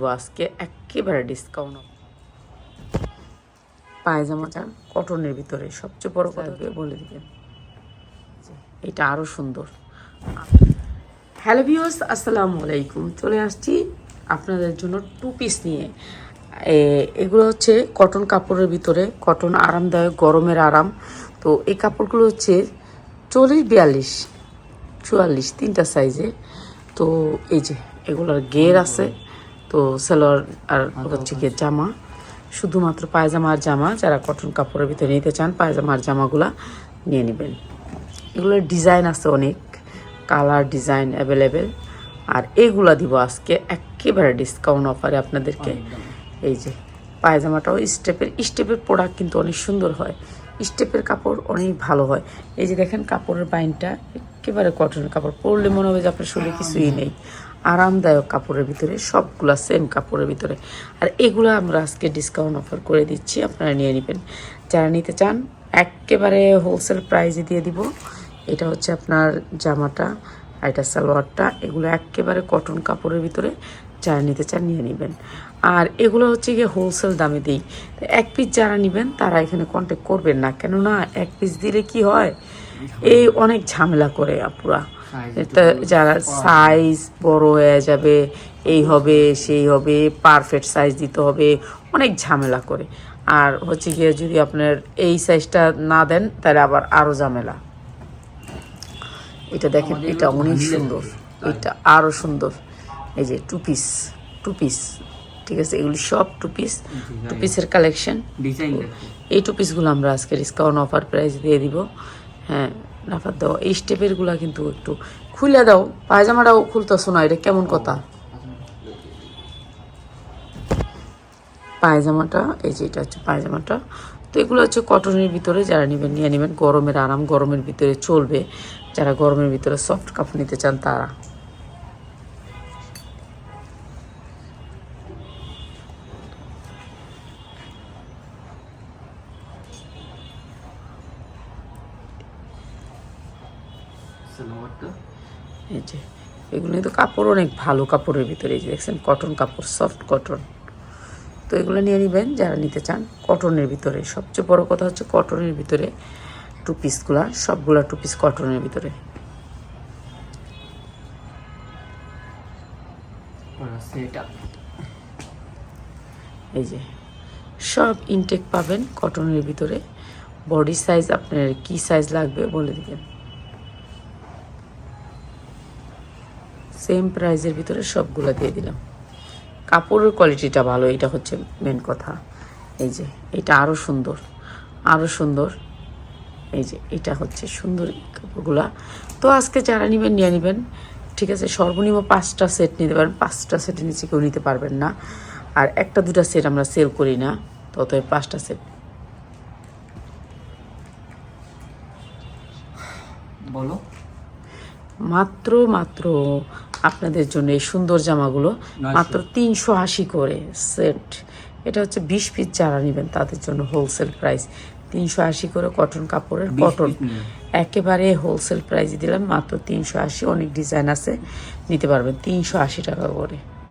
আজকে একেবারে ডিসকাউন্ট পায়জামাটা কটনের ভিতরে সবচেয়ে বড় কথা বলে দিবেন এটা আরও সুন্দর। হ্যালো ভিউস আসসালামু আলাইকুম। চলে আসছি আপনাদের জন্য টু পিস নিয়ে। এ- এগুলো হচ্ছে কটন কাপড়ের ভিতরে কটন আরামদায়ক গরমের আরাম। তো এই কাপড়গুলো হচ্ছে চল্লিশ বিয়াল্লিশ চুয়াল্লিশ তিনটা সাইজে তো এই যে এগুলোর গের আছে। তো সালোয়ার আর হচ্ছে গিয়ে জামা শুধুমাত্র পায়জামা আর জামা যারা কটন কাপড়ের ভিতরে নিতে চান পায়জামা আর জামাগুলা নিয়ে নেবেন। এগুলোর ডিজাইন আছে অনেক কালার ডিজাইন অ্যাভেলেবেল। আর এগুলা দিব আজকে একেবারে ডিসকাউন্ট অফারে আপনাদেরকে। এই যে পায়জামাটাও স্টেপের স্টেপের প্রোডাক্ট কিন্তু অনেক সুন্দর হয়। স্টেপের কাপড় অনেক ভালো হয়। এই যে দেখেন কাপড়ের বাইনটা একেবারে কটনের কাপড় পরলে মনে হবে যে আপনার শরীরে কিছুই নেই। আরামদায়ক কাপড়ের ভিতরে, সবগুলা সেম কাপড়ের ভিতরে। আর এগুলো আমরা আজকে ডিসকাউন্ট অফার করে দিচ্ছি, আপনারা নিয়ে নেবেন। যারা নিতে চান, একেবারে হোলসেল প্রাইজে দিয়ে দিব। এটা হচ্ছে আপনার জামাটা আর এটা সালোয়ারটা, এগুলো একেবারে কটন কাপড়ের ভিতরে, যারা নিতে চান নিয়ে নেবেন। আর এগুলো হচ্ছে গিয়ে হোলসেল দামে দিই। তো এক পিস যারা নেবেন, তারা এখানে কন্ট্যাক্ট করবেন না। কেননা এক পিস দিলে কি হয়? এই অনেক ঝামেলা করে আপুরা। তা যারা সাইজ বড় হয়ে যাবে এই হবে সেই হবে পারফেক্ট সাইজ দিতে হবে অনেক ঝামেলা করে। আর হচ্ছে গিয়ে যদি আপনার এই সাইজটা না দেন তাহলে আবার আরও ঝামেলা। এটা দেখেন এটা অনেক সুন্দর। এটা আরও সুন্দর। এই যে টু পিস টু পিস ঠিক আছে? এগুলি সব টু পিস টু পিসের কালেকশন এই টু পিসগুলো আমরা আজকে ডিসকাউন্ট অফার প্রাইস দিয়ে দিব। হ্যাঁ রাফার দাও। এই স্টেপেরগুলা কিন্তু একটু খুলে দাও। পায়জামাটাও খুলতেছো না, এটা কেমন কথা? পায়জামাটা, এই যে এটা হচ্ছে পায়জামাটা। তো এগুলো হচ্ছে কটনের ভিতরে যারা নেবেন, নিয়ে নেবেন। গরমের, আরাম গরমের ভিতরে চলবে। যারা গরমের ভিতরে সফট কাপড় নিতে চান তারা। এই যে এগুলো কিন্তু কাপড় অনেক ভালো কাপড়ের ভিতরে এই যে দেখছেন? কটন কাপড় সফট কটন তো এগুলো নিয়ে নেবেন যারা নিতে চান কটনের ভিতরে। সবচেয়ে বড় কথা হচ্ছে কটনের ভিতরে টু পিসগুলা সবগুলা টু পিস কটনের ভিতরে। এই যে সব ইনটেক পাবেন কটনের ভিতরে। বডি সাইজ আপনার কি সাইজ লাগবে বলে দিবেন। সেম প্রাইজের ভিতরে সবগুলো দিয়ে দিলাম। কাপড়ের কোয়ালিটিটা ভালো এটা হচ্ছে মেন কথা। এই যে এটা আরও সুন্দর আরও সুন্দর। এই যে এটা হচ্ছে সুন্দর কাপড়গুলা। তো আজকে যারা নেবেন নিয়ে নেবেন। ঠিক আছে সর্বনিম্ন পাঁচটা সেট নিতে পারেন পাঁচটা সেটের নিচে কেউ নিতে পারবেন না। আর একটা দুটা সেট আমরা সেল করি না তো অতএব পাঁচটা সেট বলো। মাত্র মাত্র আপনাদের জন্য এই সুন্দর জামাগুলো মাত্র তিনশো আশি করে সেট। এটা হচ্ছে বিশ পিস যারা নেবেন তাদের জন্য হোলসেল প্রাইস তিনশো আশি করে কটন কাপড়ের কটন একেবারে হোলসেল প্রাইস দিলাম মাত্র তিনশো আশি। অনেক ডিজাইন আছে নিতে পারবেন তিনশো আশি টাকা করে।